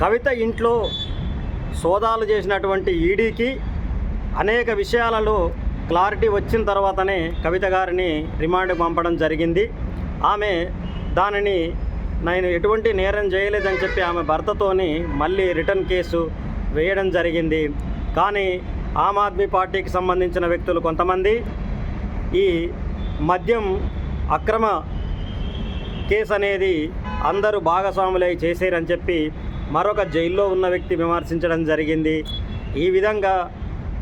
కవిత ఇంట్లో సోదాలు చేసినటువంటి ఈడీకి అనేక విషయాలలో క్లారిటీ వచ్చిన తర్వాతనే కవిత గారిని రిమాండ్ పంపడం జరిగింది. ఆమె దానిని నేను ఎటువంటి నేరం చేయలేదని చెప్పి ఆమె భర్తతోని మళ్ళీ రిటర్న్ కేసు వేయడం జరిగింది. కానీ ఆమ్ ఆద్మీ పార్టీకి సంబంధించిన వ్యక్తులు కొంతమంది. ఈ మద్యం అక్రమ కేసు అనేది అందరూ భాగస్వాములై చేశారని చెప్పి మరొక జైల్లో ఉన్న వ్యక్తి విమర్శించడం జరిగింది. ఈ విధంగా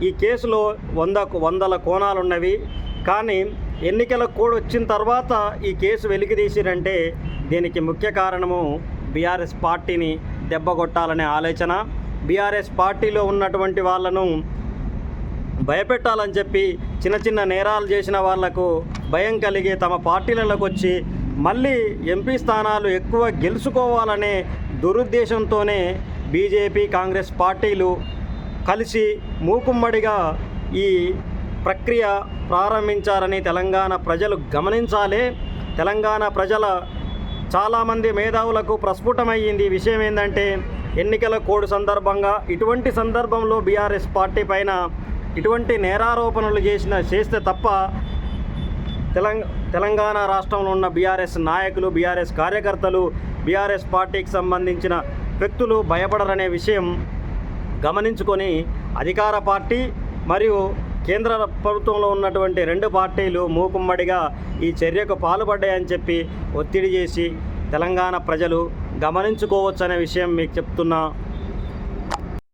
ఈ కేసులో వంద వందల కోణాలున్నవి. కానీ ఎన్నికల కోడ్ వచ్చిన తర్వాత ఈ కేసు వెలికితీసిరంటే దీనికి ముఖ్య కారణము బీఆర్ఎస్ పార్టీని దెబ్బగొట్టాలనే ఆలోచన. బీఆర్ఎస్ పార్టీలో ఉన్నటువంటి వాళ్ళను భయపెట్టాలని చెప్పి చిన్న చిన్న నేరాలు చేసిన వాళ్ళకు భయం కలిగి తమ పార్టీలలోకి వచ్చి మళ్ళీ ఎంపీ స్థానాలు ఎక్కువ గెలుచుకోవాలనే దురుద్దేశంతోనే బీజేపీ కాంగ్రెస్ పార్టీలు కలిసి మూకుమ్మడిగా ఈ ప్రక్రియ ప్రారంభించారని తెలంగాణ ప్రజలు గమనించాలి. తెలంగాణ ప్రజల చాలామంది మేధావులకు ప్రస్ఫుటమయ్యింది ఈ విషయం ఏంటంటే ఎన్నికల కోడ్ సందర్భంగా ఇటువంటి సందర్భంలో బీఆర్ఎస్ పార్టీ పైన ఇటువంటి నేరారోపణలు చేసిన చేస్తే తప్ప తెలంగాణ రాష్ట్రంలో ఉన్న బీఆర్ఎస్ నాయకులు బీఆర్ఎస్ కార్యకర్తలు బీఆర్ఎస్ పార్టీకి సంబంధించిన వ్యక్తులు భయపడరనే విషయం గమనించుకొని అధికార పార్టీ మరియు కేంద్ర ప్రభుత్వంలో ఉన్నటువంటి రెండు పార్టీలు మూకుమ్మడిగా ఈ చర్యకు పాల్పడ్డాయని చెప్పి ఒత్తిడి చేసి తెలంగాణ ప్రజలు గమనించుకోవచ్చనే విషయం మీకు చెప్తున్నా.